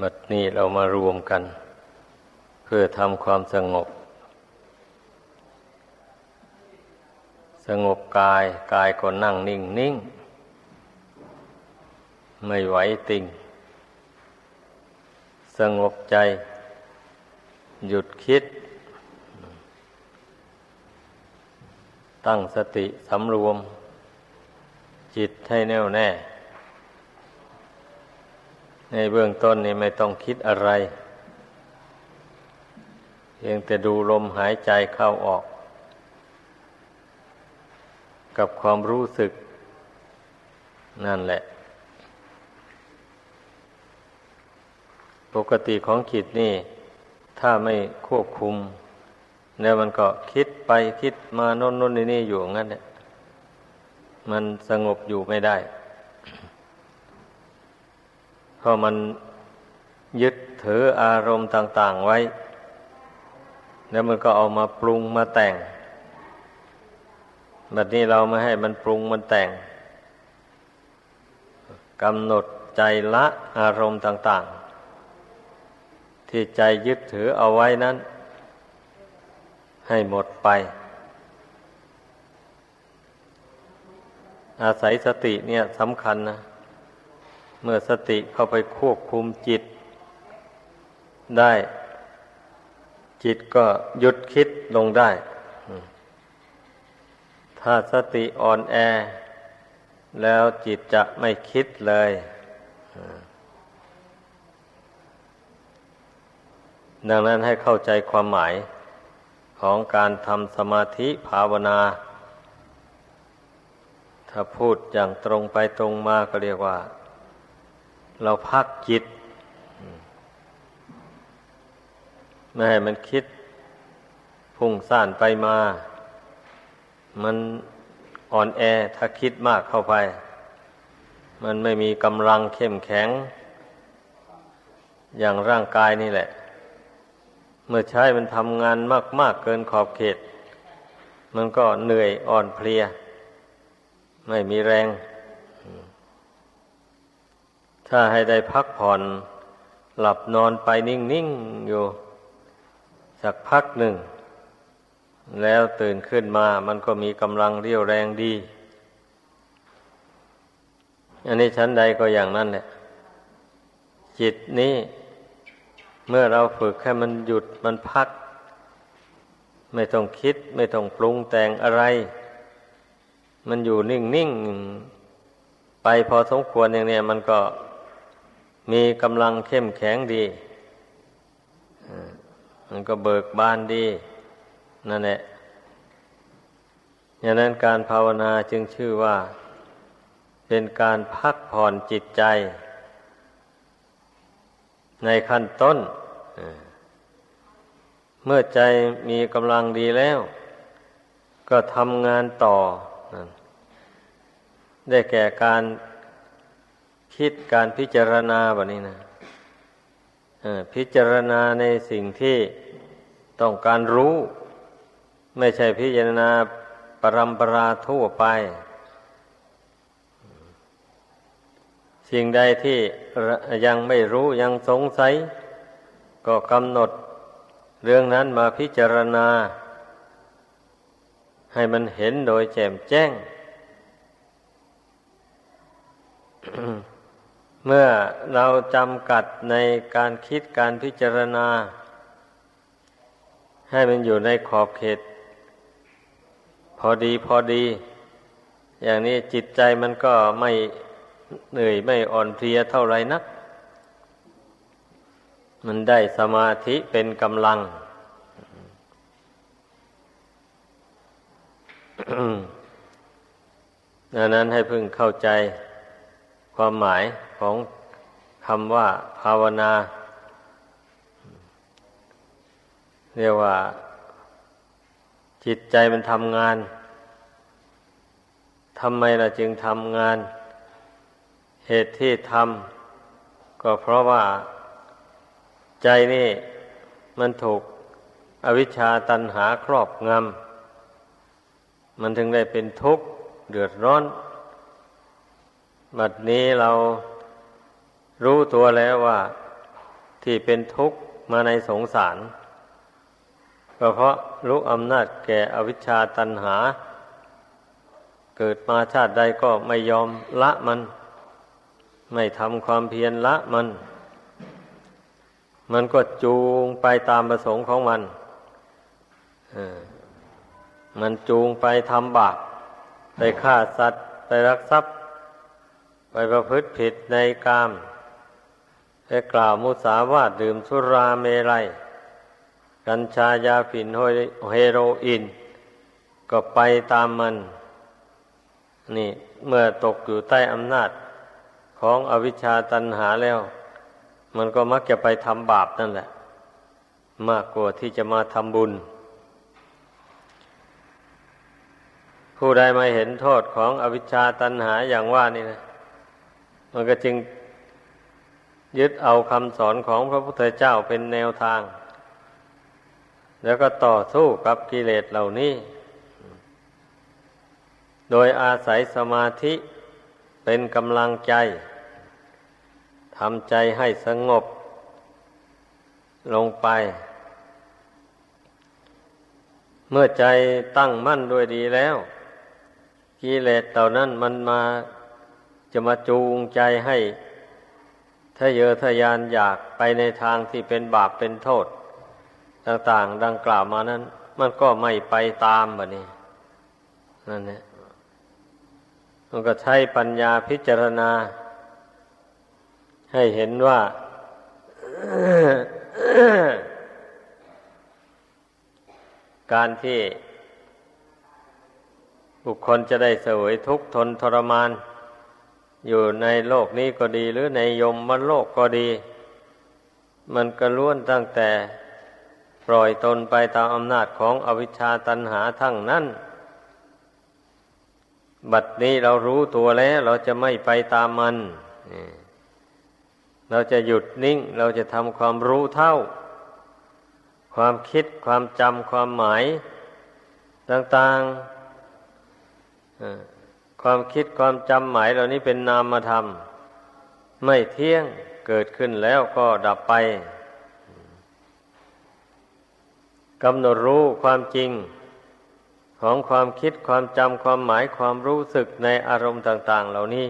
บัดนี้เรามารวมกัน เพื่อทำความสงบ สงบกายกายก็นั่งนิ่งนิ่งไม่ไหวติง สงบใจ หยุดคิด ตั้งสติสำรวม จิตให้แน่วแน่ ในเบื้องต้นนี่ไม่ต้องคิดอะไร เพียงแต่ดูลมหายใจเข้าออก กับความรู้สึก นั่นแหละ ปกติของจิตนี่ ถ้าไม่ควบคุมเนี่ยมันก็คิดไปคิดมาโน่นโน่นนี่นี่อยู่งั้นเนี่ยมันสงบอยู่ไม่ได้ เพราะมันยึดถืออารมณ์ต่าง ๆไว้ แล้วมันก็เอามาปรุงมาแต่ง แบบนี้เราไม่ให้มันปรุงมันแต่งกำหนดใจละอารมณ์ต่าง ๆ ที่ใจยึดถือเอาไว้นั้น ให้หมดไป อาศัยสติเนี่ยสำคัญนะ เมื่อสติเข้าไปควบคุมจิต ได้ จิตก็หยุดคิดลงได้ ถ้าสติอ่อนแอ แล้วจิตจะไม่คิดเลยดังนั้นให้เข้าใจความหมายของการทำสมาธิภาวนา ถ้าพูดอย่างตรงไปตรงมาก็เรียกว่า เราพักจิต ไม่ให้มันคิดพุ่งซ่านไปมา มันอ่อนแอถ้าคิดมากเข้าไป มันไม่มีกำลังเข้มแข็ง อย่างร่างกายนี่แหละ เมื่อใช้มันทำงานมากๆเกินขอบเขต มันก็เหนื่อยอ่อนเพลีย ไม่มีแรง ถ้าให้ได้พักผ่อน หลับนอนไปนิ่งๆอยู่ สักพักหนึ่ง แล้วตื่นขึ้นมามันก็มีกำลังเรี่ยวแรงดี อันนี้ชั้นใดก็อย่างนั้นแหละจิตนี้เมื่อเราฝึกให้มันหยุดมันพัก ไม่ต้องคิด ไม่ต้องปรุงแต่งอะไร มันอยู่นิ่ง ๆ ไปพอสมควรอย่างเนี้ยมันก็ มีกำลังเข้มแข็งดีมันก็เบิกบานดี นั่นแหละอย่างนั้นการภาวนาจึงชื่อว่า เป็นการพักผ่อนจิตใจ ในขั้นต้น เมื่อใจมีกำลังดีแล้ว ก็ทำงานต่อ ได้แก่การ คิดการพิจารณาแบบนี้นะพิจารณาในสิ่งที่ต้องการรู้ ไม่ใช่พิจารณาปรำปราทั่วไป สิ่งใดที่ยังไม่รู้ยังสงสัย ก็กำหนดเรื่องนั้นมาพิจารณา ให้มันเห็นโดยแจ่มแจ้ง เมื่อเราจำกัดในการคิดการพิจารณา ให้มันอยู่ในขอบเขต พอดีพอดี อย่างนี้จิตใจมันก็ไม่เหนื่อยไม่อ่อนเพลียเท่าไรนัก มันได้สมาธิเป็นกำลัง ดังนั้นให้พึงเข้าใจความหมาย ของคำว่าภาวนา เรียกว่า จิตใจมันทำงานทำไมเราจึงทำงาน เหตุที่ทำก็เพราะว่า ใจนี่มันถูกอวิชชาตันหาครอบงำ มันถึงได้เป็นทุกข์เดือดร้อน บัดนี้เรา รู้ตัวแล้วว่าที่เป็นทุกข์มาในสงสาร ก็เพราะรู้อำนาจแก่อวิชชาตันหา เกิดมาชาติใดก็ไม่ยอมละมัน ไม่ทำความเพียรละมัน มันก็จูงไปตามประสงค์ของมันมันจูงไปทำบาปไปฆ่าสัตว์ ไปรักทรัพย์ ไปประพฤติผิดในกาม ไปกล่าวมุสาวาทดื่มสุราเมรัย กัญชายาฝิ่นเฮโรอีนก็ไปตามมัน นี่เมื่อตกอยู่ใต้อำนาจของอวิชชาตันหาแล้ว มันก็มักจะไปทำบาปนั่นแหละ มากกว่าที่จะมาทำบุญ ผู้ใดมาเห็นโทษของอวิชชาตันหาอย่างว่านี่นะ มันก็จึง ยึดเอาคำสอนของพระพุทธเจ้าเป็นแนวทาง แล้วก็ต่อสู้กับกิเลสเหล่านี้ โดยอาศัยสมาธิเป็นกำลังใจทำใจให้สงบ ลงไป เมื่อใจตั้งมั่นด้วยดีแล้วกิเลสเหล่านั้นมันมาจะมาจูงใจให้ ทะเยอทะยานอยากไปในทางที่เป็นบาปเป็นโทษ ต่าง ๆ ดังกล่าวมานั้น มันก็ไม่ไปตามแบบนี้นั่นแหละมันก็ใช้ปัญญาพิจารณา ให้เห็นว่า การที่บุคคลจะได้เสวยทุกข์ทนทรมาน อยู่ในโลกนี้ก็ดีหรือในยมมโลกก็ดี มันก็ล้วนตั้งแต่ปล่อยตนไปตามอำนาจของอวิชชาตันหาทั้งนั้น บัดนี้เรารู้ตัวแล้ว เราจะไม่ไปตามมัน เราจะหยุดนิ่ง เราจะทำความรู้เท่า ความคิดความจำความหมาย ต่างๆ ความคิดความจำหมายเหล่านี้เป็นนามธรรม ไม่เที่ยงเกิดขึ้นแล้วก็ดับไปกำหนดรู้ความจริง ของความคิดความจำความหมายความรู้สึกในอารมณ์ต่าง ๆ เหล่านี้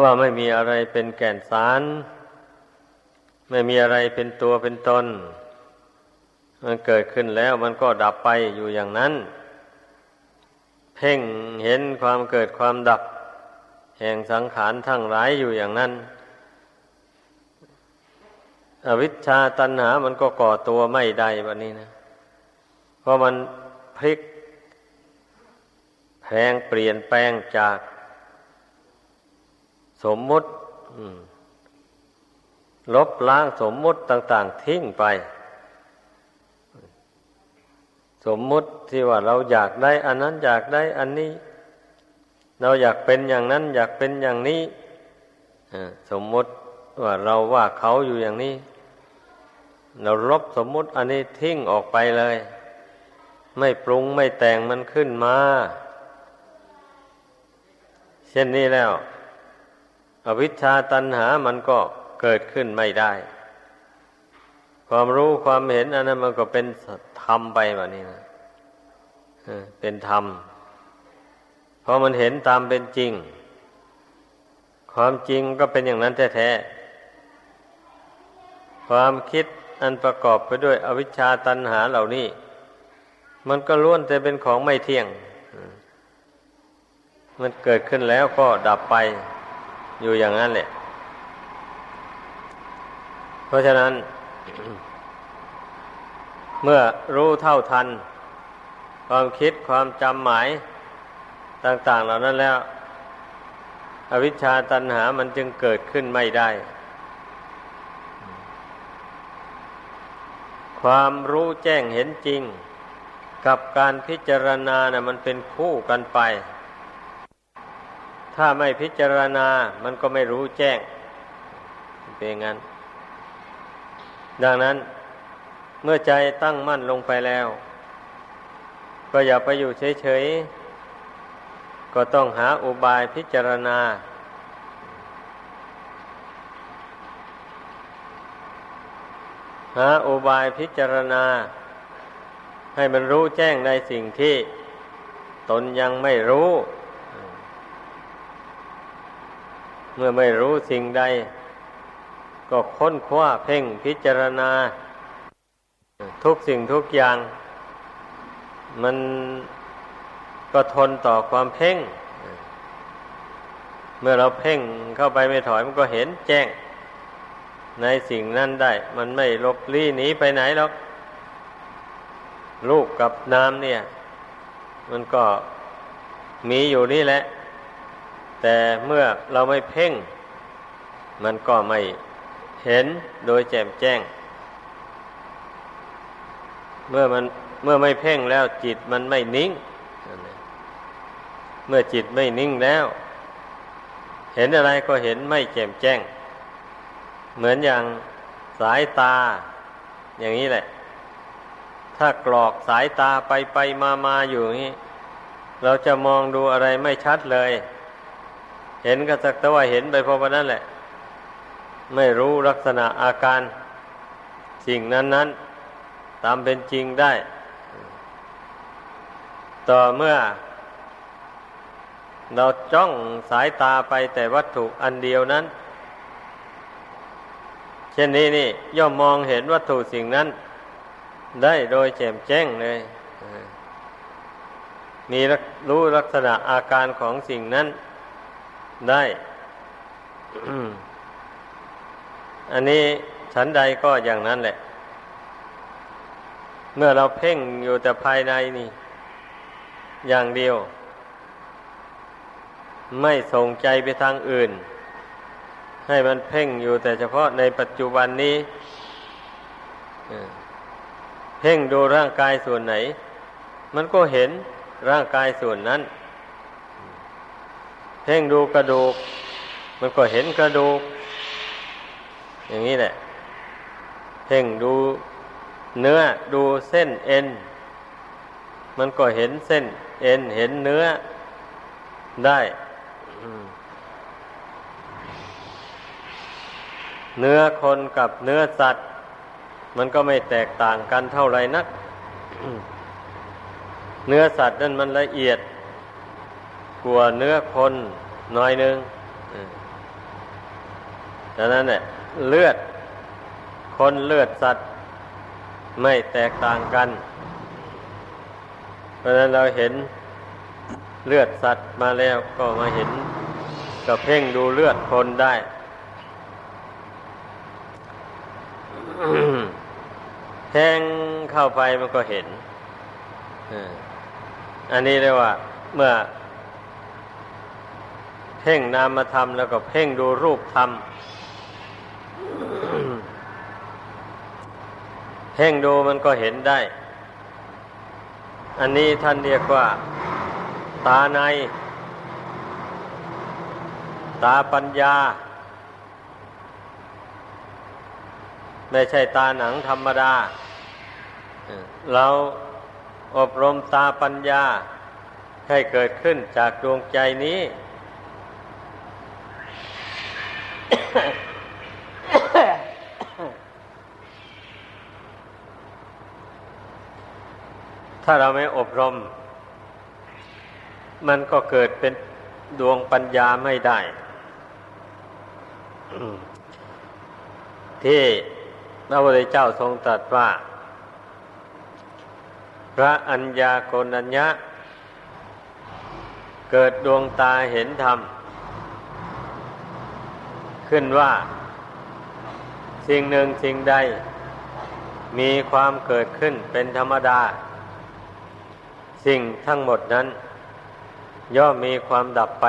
ว่าไม่มีอะไรเป็นแก่นสาร ไม่มีอะไรเป็นตัวเป็นตน มันเกิดขึ้นแล้วมันก็ดับไปอยู่อย่างนั้น เพ่งเห็นความเกิดความดับ แห่งสังขารทั้งหลายอยู่อย่างนั้น อวิชชาตัณหามันก็ก่อตัวไม่ได้แบบนี้นะ เพราะมันพลิกแพงเปลี่ยนแปลงจาก สมมุติลบล้างสมมุติต่าง ๆ ทิ้งไป สมมุติที่ว่าเราอยากได้อันนั้นอยากได้อันนี้ เราอยากเป็นอย่างนั้น อยากเป็นอย่างนี้สมมุติว่าเราว่าเขาอยู่อย่างนี้ เราลบสมมุติอันนี้ทิ้งออกไปเลย ไม่ปรุงไม่แต่งมันขึ้นมา เช่นนี้แล้ว อวิชชาตันหามันก็เกิดขึ้นไม่ได้ ความรู้ความเห็นอันนั้นมันก็เป็นรมไปแบบนี้นะ เป็นธรรม เพราะมันเห็นตามเป็นจริง ความจริงก็เป็นอย่างนั้นแท้ๆ ความคิดอันประกอบไปด้วยอวิชชาตันหาเหล่านี้ มันก็ล้วนแต่เป็นของไม่เที่ยง มันเกิดขึ้นแล้วก็ดับไปอยู่อย่างนั้นแหละ เพราะฉะนั้น เมื่อรู้เท่าทัน ความคิดความจำหมายต่าง ๆ เหล่านั้นแล้ว อวิชชาตันหามันจึงเกิดขึ้นไม่ได้ ความรู้แจ้งเห็นจริง กับการพิจารณานะ่ะมันเป็นคู่กันไป ถ้าไม่พิจารณา มันก็ไม่รู้แจ้ง เป็นงั้น ดังนั้นเมื่อใจตั้งมั่นลงไปแล้ว ก็อย่าไปอยู่เฉยๆ ก็ต้องหาอุบายพิจารณา หาอุบายพิจารณา ให้มันรู้แจ้งในสิ่งที่ตนยังไม่รู้ เมื่อไม่รู้สิ่งใด ก็ค้นคว้าเพ่งพิจารณา ทุกสิ่งทุกอย่าง มันก็ทนต่อความเพ่ง เมื่อเราเพ่งเข้าไปไม่ถอยมันก็เห็นแจ้ง ในสิ่งนั้นได้ มันไม่ลบลี้หนีไปไหนหรอกรูปกับนามเนี่ย มันก็มีอยู่นี่แหละ แต่เมื่อเราไม่เพ่ง มันก็ไม่เห็นโดยแจ่มแจ้ง เมื่อมัน เมื่อไม่เพ่งแล้วจิตมันไม่นิ่ง เมื่อจิตไม่นิ่งแล้ว เห็นอะไรก็เห็นไม่แจ่มแจ้ง เหมือนอย่างสายตา อย่างนี้แหละ ถ้ากรอกสายตาไปไปมามาอยู่ยนี้ เราจะมองดูอะไรไม่ชัดเลย เห็นก็สักแต่ว่าเห็นไปพอวันนั้นแหละ ไม่รู้ลักษณะอาการสิ่งนั้นนั้นตามเป็นจริงได้ ต่อเมื่อ เราจ้องสายตาไปแต่วัตถุอันเดียวนั้น เช่นนี้นี่ ย่อมมองเห็นวัตถุสิ่งนั้น ได้โดยแจ่มแจ้งเลยมีรู้ลักษณะอาการของสิ่งนั้นได้อันนี้ฉันใดก็อย่างนั้นแหละ เมื่อเราเพ่งอยู่แต่ภายในนี่ อย่างเดียว ไม่ส่งใจไปทางอื่น ให้มันเพ่งอยู่แต่เฉพาะในปัจจุบันนี้เพ่งดูร่างกายส่วนไหน มันก็เห็นร่างกายส่วนนั้น เพ่งดูกระดูก มันก็เห็นกระดูก อย่างนี้แหละ เพ่งดูเนื้อดูเส้นเอ็น มันก็เห็นเส้น เอ็นเห็นเนื้อได้เนื้อคนกับเนื้อสัตว์ มันก็ไม่แตกต่างกันเท่าไรนัก เนื้อสัตว์นั่นมันละเอียดกว่าเนื้อคนหน้อยนึงดังนั้นเนี่ยเลือดคนเลือดสัตว์ ไม่แตกต่างกัน เพราะนั้นเราเห็นเลือดสัตว์มาแล้วก็มาเห็นก็เพ่งดูเลือดคนได้ แทงเข้าไปมันก็เห็นอันนี้เรียกว่า เมื่อ เพ่งนามธรรมแล้วก็เพ่งดูรูปธรรมเพ่งดูมันก็เห็นได้ อันนี้ท่านเรียกว่า ตาใน ตาปัญญา ไม่ใช่ตาหนังธรรมดา เราอบรมตาปัญญาให้เกิดขึ้นจากดวงใจนี้ ถ้าเราไม่อบรม มันก็เกิดเป็นดวงปัญญาไม่ได้ ที่พระพุทธเจ้าทรงตรัสว่า พระอัญญาโกณัญญะ เกิดดวงตาเห็นธรรม ขึ้นว่า สิ่งหนึ่งสิ่งใด มีความเกิดขึ้นเป็นธรรมดา สิ่งทั้งหมดนั้น ย่อมมีความดับไป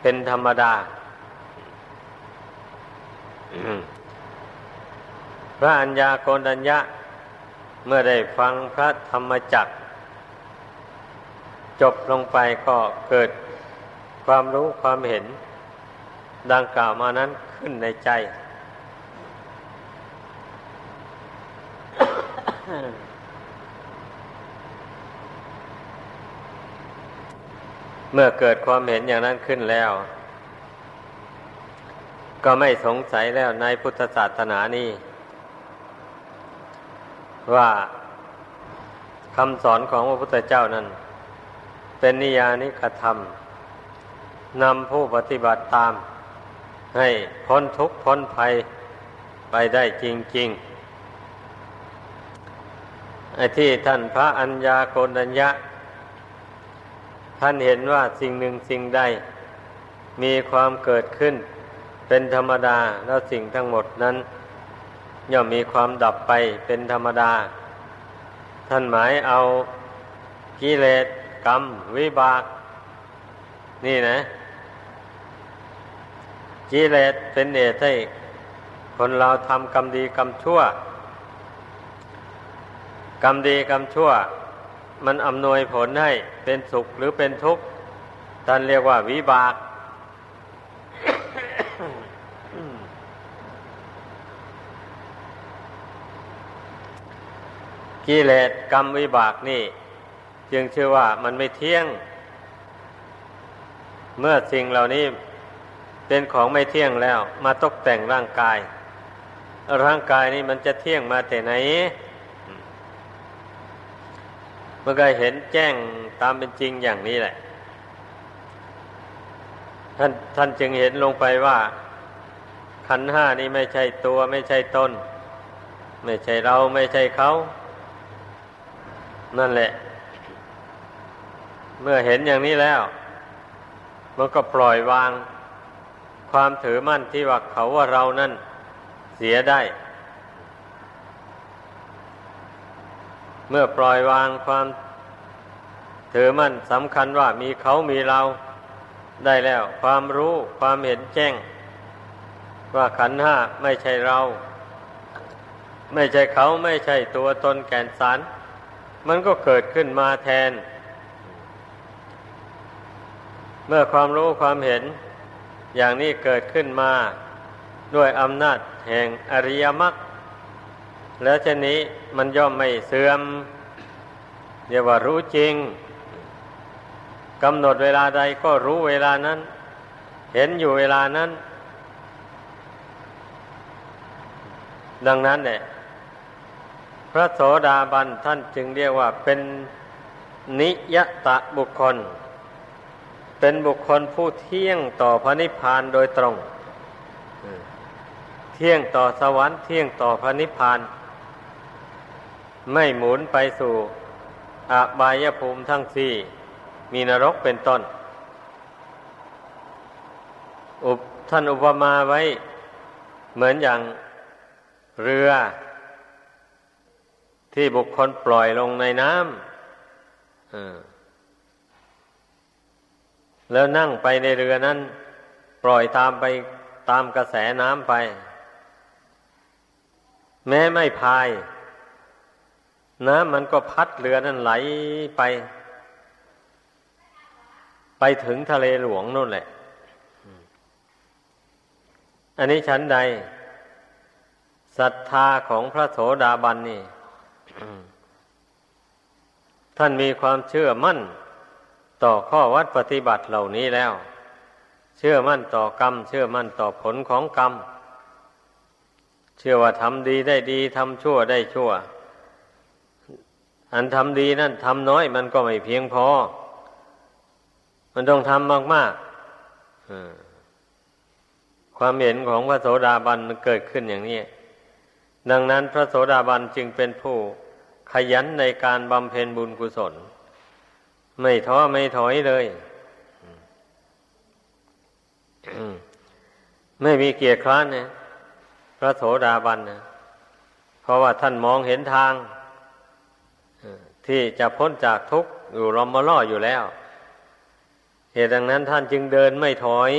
เป็นธรรมดา พระอัญญาโกณัญญะ เมื่อได้ฟังพระธรรมจักจบลงไปก็เกิดความรู้ความเห็น ดังกล่าวมานั้นขึ้นในใจ เมื่อเกิดความเห็นอย่างนั้นขึ้นแล้ว ก็ไม่สงสัยแล้วในพุทธศาสนานี้ ว่าคำสอนของพระพุทธเจ้านั้น เป็นนิยานิกธรรมนำผู้ปฏิบัติตาม ให้พ้นทุกข์พ้นภัยไปได้จริง ๆ ไอ้ที่ท่านพระอัญญาโกณัญญะ ท่านเห็นว่าสิ่งหนึ่งสิ่งใด มีความเกิดขึ้น เป็นธรรมดาแล้วสิ่งทั้งหมดนั้น ย่อมมีความดับไปเป็นธรรมดา ท่านหมายเอากิเลสกรรม วิบาก นี่นะกิเลสเป็นเหตุให้คนเราทำกรรมดีกรรมชั่ว กรรมดีกรรมชั่ว มันอำนวยผลให้เป็นสุขหรือเป็นทุกข์ท่านเรียกว่าวิบาก กิเลสกรรมวิบากนี่ จึงชื่อว่ามันไม่เที่ยง เมื่อสิ่งเหล่านี้เป็นของไม่เที่ยงแล้ว มาตกแต่งร่างกาย ร่างกายนี้มันจะเที่ยงมาแต่ไหน มื่อก็เห็นแจ้งตามเป็นจริงอย่างนี้แหละ ท่านท่านจึงเห็นลงไปว่าขันห้านี้ไม่ใช่ตัวไม่ใช่ตนไม่ใช่เราไม่ใช่เขา นั่นแหละ เมื่อเห็นอย่างนี้แล้ว มันก็ปล่อยวาง ความถือมั่นที่ว่าเขาว่าเรานั่นเสียได้ เมื่อปล่อยวางความถือมั่นสำคัญว่ามีเขามีเราได้แล้ว ความรู้ความเห็นแจ้ง ว่าขันห้าไม่ใช่เรา ไม่ใช่เขาไม่ใช่ตัวตนแก่นสารมันก็เกิดขึ้นมาแทน เมื่อความรู้ความเห็น อย่างนี้เกิดขึ้นมา ด้วยอำนาจแห่งอริยมรรค แล้วเช่นนี้มันย่อมไม่เสื่อมเรียกว่ารู้จริงกำหนดเวลาใดก็รู้เวลานั้น เห็นอยู่เวลานั้น ดังนั้นเนี่ยพระโสดาบันท่านจึงเรียกว่าเป็นนิยตะบุคคล เป็นบุคคลผู้เที่ยงต่อพระนิพพานโดยตรง เที่ยงต่อสวรรค์เที่ยงต่อพระนิพพาน ไม่หมุนไปสู่อบายภูมิทั้งสี่ มีนรกเป็นต้น อุปท่านอุปมาไว้ เหมือนอย่างเรือ ที่บุคคลปล่อยลงในน้ำแล้วนั่งไปในเรือนั้น ปล่อยตามไปตามกระแสน้ำไป แม้ไม่พาย น้ำมันก็พัดเรือนั้นไหลไป ไปถึงทะเลหลวงนู่นแหละ อันนี้ชั้นใดศรัทธาของพระโสดาบันนี่ท่านมีความเชื่อมั่น ต่อข้อวัดปฏิบัติเหล่านี้แล้ว เชื่อมั่นต่อกรรม เชื่อมั่นต่อผลของกรรม เชื่อว่าทำดีได้ดีทำชั่วได้ชั่ว อันทำดีนั่นทำน้อยมันก็ไม่เพียงพอ มันต้องทำมากๆความเห็นของพระโสดาบันมันเกิดขึ้นอย่างนี้ ดังนั้นพระโสดาบันจึงเป็นผู้ขยันในการบำเพ็ญบุญกุศล ไม่ท้อไม่ถอยเลย ไม่มีเกียรคร้านเนี่ยพระโสดาบันนะเพราะว่าท่านมองเห็นทาง ที่จะพ้นจากทุกข์อยู่รอมมาล่ออยู่แล้ว เหตุดังนั้นท่านจึงเดินไม่ถอย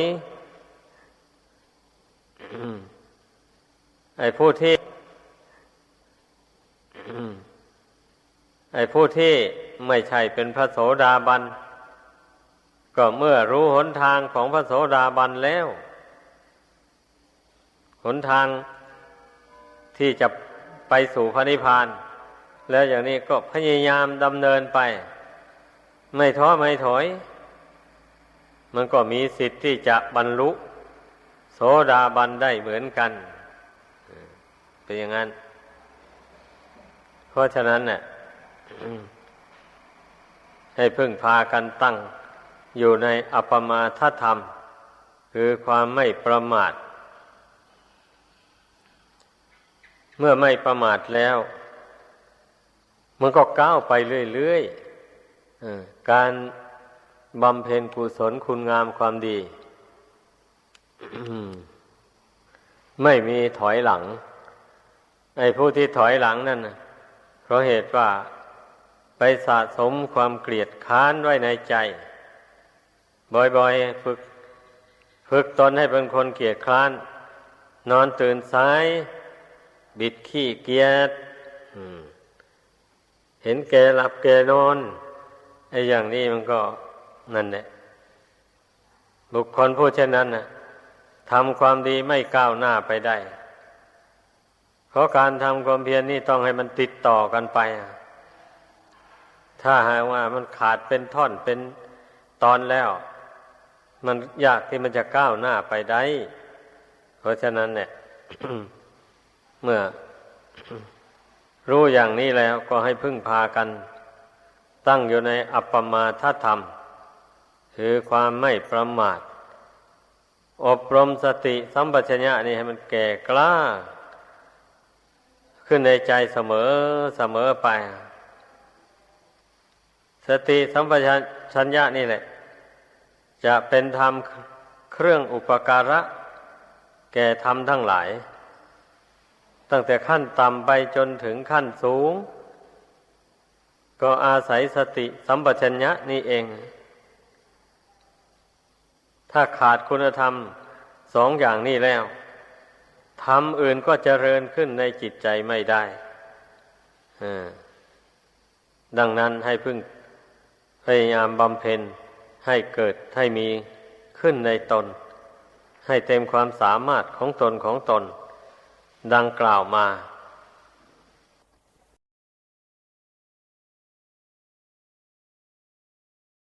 ไอ้ผู้ที่ไอ้ผู้ที่ไม่ใช่เป็นพระโสดาบัน ก็เมื่อรู้หนทางของพระโสดาบันแล้ว หนทางที่จะไปสู่พระนิพพาน แล้วอย่างนี้ก็พยายามดำเนินไป ไม่ท้อไม่ถอย มันก็มีสิทธิ์ที่จะบรรลุ โสดาบันได้เหมือนกัน เป็นอย่างนั้น เพราะฉะนั้นเนี่ยให้พึ่งพากันตั้ง อยู่ในอัปปมาทธรรม คือความไม่ประมาท เมื่อไม่ประมาทแล้ว มันก็ก้าวไปเรื่อยๆการบำเพ็ญกุศลคุณงามความดี ไม่มีถอยหลัง ไอ้ผู้ที่ถอยหลังนั่นเพราะเหตุว่าไปสะสมความเกลียดค้านไว้ในใจ บ่อยๆ ฝึก ฝึกตนให้เป็นคนเกลียดค้าน นอนตื่นสาย บิดขี้เกียจ เห็นแกหลับแกนอนไอ้อย่างนี้มันก็นั่นแหละบุคคลผู้เช่นนั้นนะทำความดีไม่ก้าวหน้าไปได้ เพราะการทำความเพียรนี่ต้องให้มันติดต่อกันไป ถ้าหากว่ามันขาดเป็นท่อนเป็นตอนแล้ว มันยากที่มันจะก้าวหน้าไปได้ เพราะฉะนั้นเนี่ยเมื่อ รู้อย่างนี้แล้วก็ให้พึ่งพากัน ตั้งอยู่ในอัปปมาทธรรม คือความไม่ประมาท อบรมสติสัมปชัญญะนี่ให้มันแก่กล้า ขึ้นในใจเสมอเสมอไป สติสัมปชัญญะนี่แหละ จะเป็นธรรมเครื่องอุปการะ แก่ธรรมทั้งหลาย ตั้งแต่ขั้นต่ำไปจนถึงขั้นสูง ก็อาศัยสติสัมปชัญญะนี่เอง ถ้าขาดคุณธรรมสองอย่างนี้แล้วทำอื่นก็เจริญขึ้นในจิตใจไม่ได้ดังนั้นให้พึ่งพยายามบำเพ็ญให้เกิดให้มีขึ้นในตน ให้เต็มความสามารถของตนของตน ดังกล่าวมา